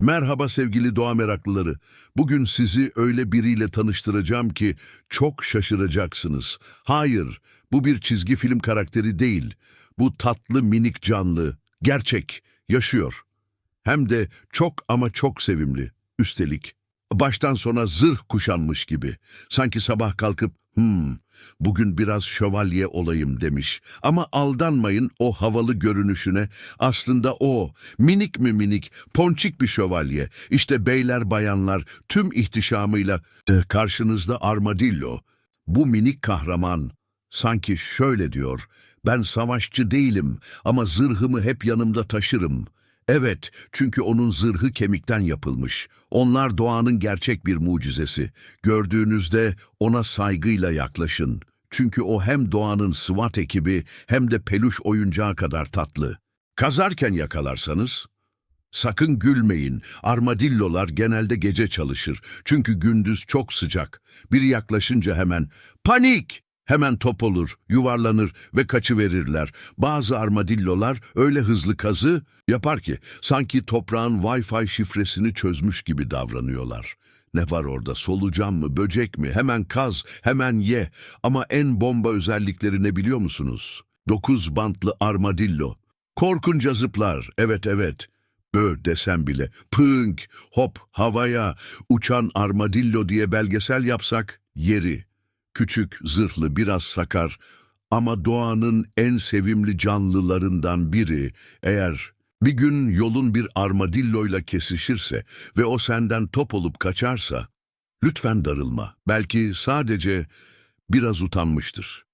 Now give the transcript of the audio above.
Merhaba sevgili doğa meraklıları. Bugün sizi öyle biriyle tanıştıracağım ki çok şaşıracaksınız. Hayır, bu bir çizgi film karakteri değil. Bu tatlı minik canlı, gerçek, yaşıyor. Hem de çok ama çok sevimli. Üstelik baştan sona zırh kuşanmış gibi. Sanki sabah kalkıp hmm, bugün biraz şövalye olayım demiş. Ama aldanmayın o havalı görünüşüne. Aslında o minik mi minik, ponçik bir şövalye. İşte beyler bayanlar tüm ihtişamıyla e, karşınızda armadillo. Bu minik kahraman sanki şöyle diyor. Ben savaşçı değilim ama zırhımı hep yanımda taşırım. Evet, çünkü onun zırhı kemikten yapılmış. Onlar doğanın gerçek bir mucizesi. Gördüğünüzde ona saygıyla yaklaşın. Çünkü o hem doğanın SWAT ekibi hem de peluş oyuncağı kadar tatlı. Kazarken yakalarsanız, sakın gülmeyin. Armadillolar genelde gece çalışır. Çünkü gündüz çok sıcak. Biri yaklaşınca hemen panik Hemen top olur, yuvarlanır ve kaçıverirler. Bazı armadillolar öyle hızlı kazı yapar ki sanki toprağın Wi-Fi şifresini çözmüş gibi davranıyorlar. Ne var orada solucan mı, böcek mi? Hemen kaz, hemen ye. Ama en bomba özellikleri ne biliyor musunuz? Dokuz bantlı armadillo. Korkunca zıplar, evet evet. Bö desem bile, pınk, hop, havaya, uçan armadillo diye belgesel yapsak, yeri. Küçük, zırhlı, biraz sakar ama doğanın en sevimli canlılarından biri eğer bir gün yolun bir armadilloyla kesişirse ve o senden top olup kaçarsa lütfen darılma. Belki sadece biraz utanmıştır.